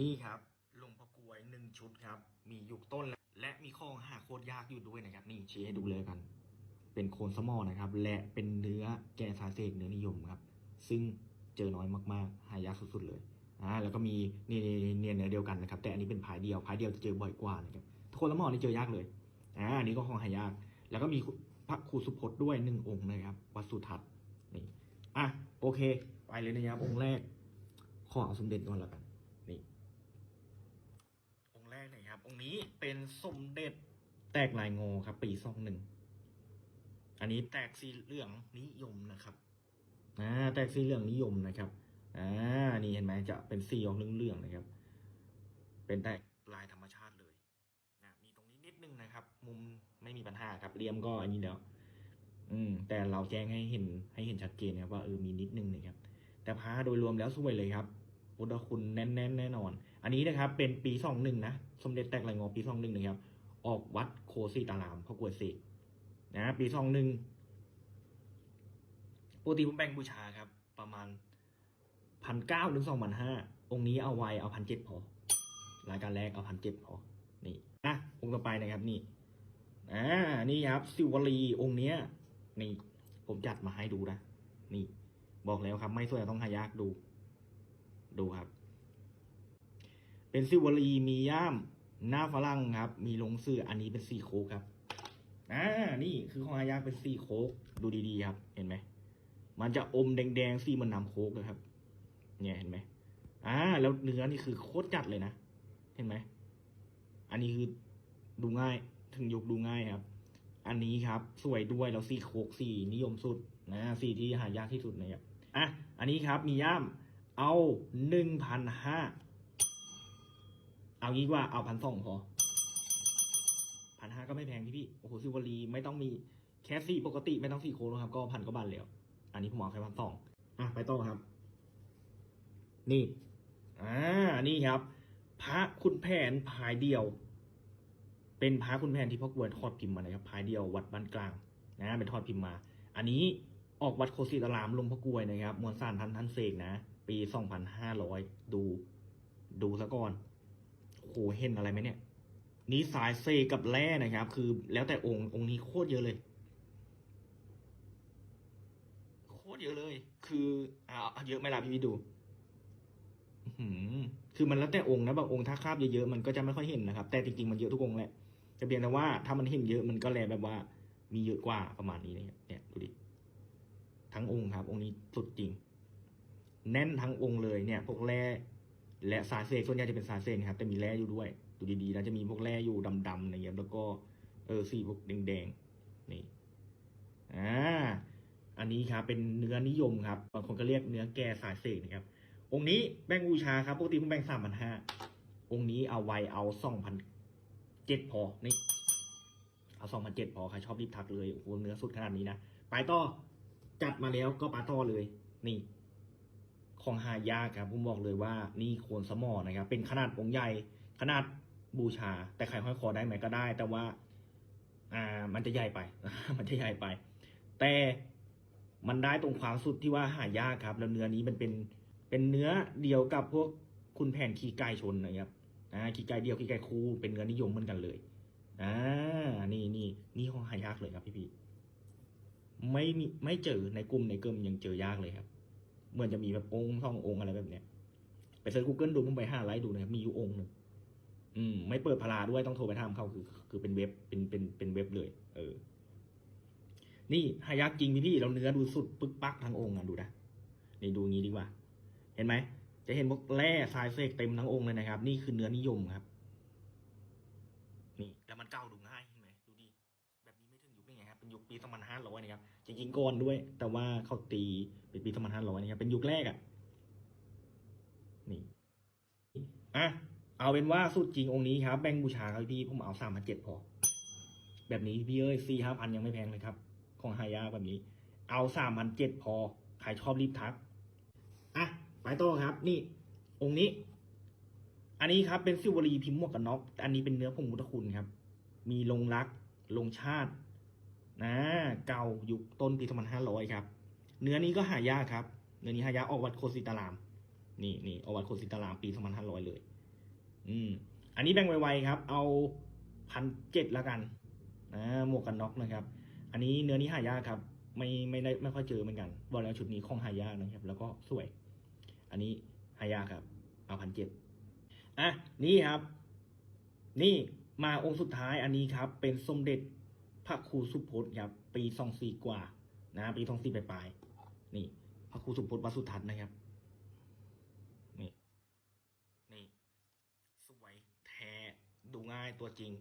นี่ครับหลวงพ่อกวยหนึ่งชุดครับ มียุกต้น และมีข้องหาโคตรยากอยู่ด้วยนะครับ นี่ชี้ให้ดูเลยกัน เป็นโคนสมอนะครับ และเป็นเนื้อแกะสาเสกเนื้อนิยมครับ ซึ่งเจอน้อยมากๆ หายากสุดๆเลยอ่าแล้วก็มีนี่นี่นี่เนื้อเดียวกันนะครับ แต่อันนี้เป็นผายเดียวผายเดียวจะเจอบ่อยกว่านะครับโคนสมอนี่เจอยากเลยอ่าอันนี้ก็ของหายาก แล้วก็มีพระครูสุพจน์ด้วยหนึ่งองค์นะครับ วัดสุทัศน์นี่อะโอเค ไปเลยนะครับองค์แรกขอเอาสมเด็จก่อนล้วกัน องค์นี้เป็นสมเด็จแตกลายงอครับ ปีสองหนึ่ง อันนี้แตกสีเหลืองนิยมนะครับอ่าแตกสีเหลืองนิยมนะครับอ่านี่เห็นไหมจะเป็นสีออกเหลืองๆนะครับ เป็นแตกลายธรรมชาติเลยนะมีตรงนี้นิดนึงนะครับ มุมไม่มีปัญหาครับเรียมก็อันนี้แล้ว อืม แต่เราแจ้งให้เห็นให้เห็นชัดเจนนะครับว่าเออมีนิดนึงนะครับ แต่พาโดยรวมแล้วสวยเลยครับ พุทธคุณแน่นๆแน่นอน อันนี้นะครับเป็นปีสองหนึ่งนะ สมเด็จแตกไหลงอปีสองหนึ่งนะครับ ออกวัดโคสีตารามพระกวดสกนะปีสองหนึ่งปกติผมแบ่งบูชาครับ ประมาณพันเก้าถึงสองพันห้าองค์นี้เอาไว้เอาพันเจ็ดพอรายการแรกเอาพันเจ็ดพอนี่อะองค์ต่อไปนะครับนี่อ่านี่ครับสิวลีองค์เนี้ยนี่ผมจัดมาให้ดูนะนี่ บอกแล้วครับ ไม่สวยต้องหายากดู ดูครับ เป็นซิวลีมีย่าม หน้าฝรั่งครับ มีลงเสื้ออันนี้เป็นซีโคกครับอ่านี่คือของหายากเป็นซีโคกดูดีๆครับ เห็นไหมมันจะอมแดงๆซีมันน้ำโคกเลยครับ เนี่ยเห็นไหมอ่า แล้วเนื้อนี่คือโคตรจัดเลยนะเห็นไหมอันนี้คือดูง่ายถึงยกดูง่ายครับ อันนี้ครับ สวยด้วยแล้วสีโคกสีนิยมสุดนะสีที่หายากที่สุดนะครับอะอันนี้ครับมีย่าม เอาหนึ่งพันห้าเอางี้ว่าเอาพันสองพอพันห้าก็ไม่แพงพี่พี่โอ้โหซิวลีไม่ต้องมีแค่สี่ปกติไม่ต้องสี่โค้งนะครับ ก็พันก็บาทแล้ว อันนี้ผมเอาแค่พันสองอะไปต่อครับ นี่อ่านี่ครับ พระคุณแผนพายเดียว เป็นพระคุณแผนที่พ่อกวนทอดพิมพ์มานะครับพายเดียววัดบ้านกลางนะเป็นทอดพิมพ์มา อันนี้ออกวัดโคสิตารามลงพระกรวยนะครับมวลสารทันทันเสกนะ ปีสองพันห้าร้อยดู ดูซะก่อนโหเห็นอะไรไหมเนี่ย นี่สายเซกับแร่นะครับ คือแล้วแต่องค์องค์นี้โคตรเยอะเลย โคตรเยอะเลย คืออ่าเยอะไหมล่ะพี่พี่ดูหือคือมันแล้วแต่องค์นะบางองค์ถ้าคาบเยอะๆมันก็จะไม่ค่อยเห็นนะครับ แต่จริงๆมันเยอะทุกองค์แหละแต่เพียงแต่ว่าถ้ามันเห็นเยอะมันก็แลแบบว่า มีเยอะกว่าประมาณนี้นะครับเนี่ยดูดิทั้งองค์ครับ องค์นี้สุดจริง แน่นทั้งองค์เลยเนี่ยพวกแร่และสาเสกส่วนใหญ่จะเป็นสาเสกนะครับแต่มีแร่อยู่ด้วยดูดีๆนะจะมีพวกแร่อยู่ดำๆอะไรเงี้ยแล้วก็เออสีพวกแดงๆนี่อ่าอันนี้ครับเป็นเนื้อนิยมครับบางคนก็เรียกเนื้อแก่สายเสกนะครับ องค์นี้แบ่งบูชาครับปกติผมแบ่งสามพันห้าองค์นี้เอาไว้เอาสองพันเจ็ดพอนี่เอาสองพันเจ็ดพอใครชอบรีบทักเลยโอ้โหเนื้อสุดขนาดนี้นะไปต่อจัดมาแล้วก็ปาต่อเลย นี่ ของหายากครับผมบอกเลยว่านี่โคนสมอนะครับ เป็นขนาดองค์ใหญ่ขนาดบูชา แต่ใครห้อยคอได้ไหมก็ได้ แต่ว่า อ่ามันจะใหญ่ไป มันจะใหญ่ไป แต่มันได้ตรงความสุดที่ว่าหายากครับ แล้วเนื้อนี้มันเป็นเป็นเนื้อเดียวกับพวกคุณแผ่นขี้ไก่ชนนะครับอ่าขี้ไก่เดียวขี้ไก่คู่เป็นเนื้อนิยมเหมือนกันเลยอ่านี่นี่นี่ของหายากเลยครับพี่พี่ๆไม่มีไม่เจอในกลุ่มในเกิมยังเจอยากเลยครับ เหมือนจะมีแบบองค์สององค์อะไรแบบเนี้ยไปเซิร์ชกูเกิลดูผมไปห้าไลค์ดูนะมีอยู่องค์หนึ่งอืม ไม่เปิดพลาด้วยต้องโทรไปถามเขาคือ คือเป็นเว็บเป็นเป็นเป็นเว็บเลย เออ นี่หายากจริงพี่พี่เราเนื้อดูสุดปึ๊กปักทั้งองค์อะดูนะนี่ดูงี้ดีกว่า เห็นไหมจะเห็นพวกแร่ทรายเสกเต็มทั้งองค์เลยนะครับ นี่คือเนื้อนิยมครับ นี่แล้วมันเก่า ป็นยุคปีสองพันห้าร้อยนะครับจริงๆก่อนด้วย แต่ว่าเขาตีเป็นปีสองพันห้าร้อยนะครับเป็นยุคแรกอะนี่อะเอาเป็นว่าสุดจริงองค์นี้ครับแบ่งบูชาครับพี่ผมเอาสามพันเจ็ดพอ แบบนี้พี่เอ้ยสี่ห้าพันยังไม่แพงเลยครับ ของหายาแบบนี้ เอาสามพันเจ็ดพอใครชอบรีบทักอะไปต่อครับ นี่ องค์นี้ อันนี้ครับเป็นซิวลีพิมพ์หมวกกันน็อกอันนี้เป็นเนื้อผงมุทคุณครับ มีลงรัก ลงชาติ นะเก่ายุคต้นปีสองพันห้าร้อยครับ เนื้อนี้ก็หายากครับ เนื้อนี้หายากออกวัดโคสิตาราม นี่นี่ออกวัดโคสิตารามปีสองพันห้าร้อยเลย อืม อันนี้แบ่งไวๆครับ เอาพันเจ็ดละกันนะหมวกกันน็อกนะครับ อันนี้เนื้อนี้หายากครับ ไม่ไม่ได้ไม่ค่อยเจอเหมือนกันบอกแล้วชุดนี้ของหายากนะครับ แล้วก็สวย อันนี้หายากครับ เอาพันเจ็ดอะนี่ครับ นี่มาองค์สุดท้ายอันนี้ครับ เป็นสมเด็จ พระครูสุพจน์ครับปีสองสี่กว่า นะปีสองสี่ปลายๆนี่ พระครูสุพจน์วัดสุทัศน์นะครับ นี่ นี่ สวยแท้ดูง่ายตัวจริง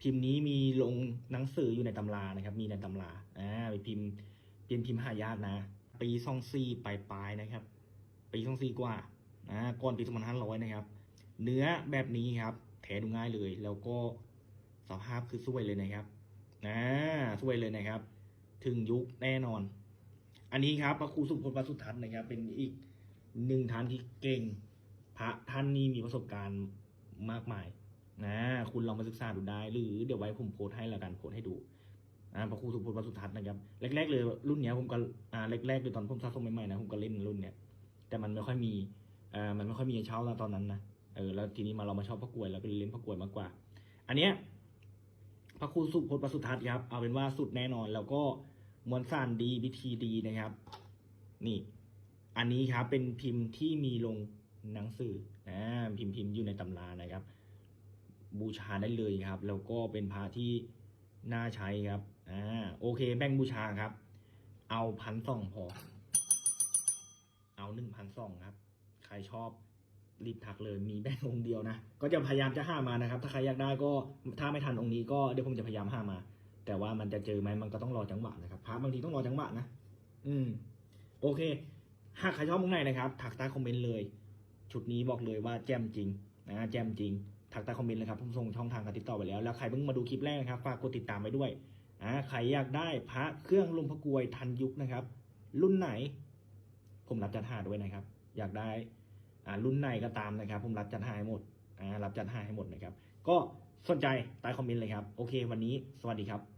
พิมพ์นี้มีลงหนังสืออยู่ในตำรานะครับ มีในตำราอ่าไปพิมพ์เป็นพิมพ์หายากนะ ปีสองสี่ปลายๆนะครับ ปีสองสี่กว่าอ่าก่อนปีสองพันห้าร้อยนะครับ เนื้อแบบนี้ครับ แท้ดูง่ายเลย แล้วก็สภาพคือสวยเลยนะครับ อ่าสวยเลยนะครับ ถึงยุคแน่นอน อันนี้ครับ พระครูสุพจน์วัสุทัศน์นะครับ เป็นอีกหนึ่งท่านที่เก่ง พระท่านนี้มีประสบการณ์มากมาย นะ คุณลองมาศึกษาดูได้ หรือเดี๋ยวไว้ผมโพสต์ให้ละกันโพสต์ให้ดูอ่าพระครูสุพจน์วัสุทัศน์นะครับแรกๆเลยรุ่นเนี้ยผมก็อ่าแรกๆเลยตอนผมสะสมใหม่ๆนะผมก็เล่นรุ่นเนี้ยแต่มันไม่ค่อยมีอ่ามันไม่ค่อยมีเช่าแล้วตอนนั้นนะเออแล้วทีนี้มาเรามาชอบพระกวยแล้วก็เล่นพระกวยมากกว่า อันเนี้ย พระครูสุพจน์วัดสุทัศน์ครับ เอาเป็นว่าสุดแน่นอน แล้วก็มวลสารดีวิธีดีนะครับ นี่ อันนี้ครับเป็นพิมพ์ที่มีลงหนังสืออ่าพิมพ์พิมพ์อยู่ในตำรานะครับ บูชาได้เลยครับ แล้วก็เป็นพระที่น่าใช้ครับอ่าโอเคแบ่งบูชาครับ เอาพันสองพอ เอาหนึ่งพันสองครับ ใครชอบ รีบทักเลยมีแบ่งองค์เดียวนะ ก็จะพยายามจะห้ามานะครับ ถ้าใครอยากได้ก็ถ้าไม่ทันองค์นี้ก็เดี๋ยวผมจะพยายามห้ามา แต่ว่ามันจะเจอไหมมันก็ต้องรอจังหวะนะครับพระบางทีต้องรอจังหวะนะ อืม โอเค หากใครชอบมุกไหนนะครับถักใต้คอมเมนต์เลย ชุดนี้บอกเลยว่าแจ่มจริงนะแจ่มจริงถักใต้คอมเมนต์เลยครับผมส่งช่องทางการติดต่อไปแล้ว แล้วใครเพิ่งมาดูคลิปแรกนะครับฝากกดติดตามไปด้วยอ่าใครอยากได้พระเครื่องลมพะกวยทันยุคนะครับ รุ่นไหน ผมรับจัดหาด้วยนะครับ อยากได้ รุ่นไหนก็ตามนะครับ ผมรับจัดหาให้หมดรับจัดหาให้หมดนะครับ ก็สนใจใต้คอมเมนต์เลยครับ โอเค วันนี้สวัสดีครับ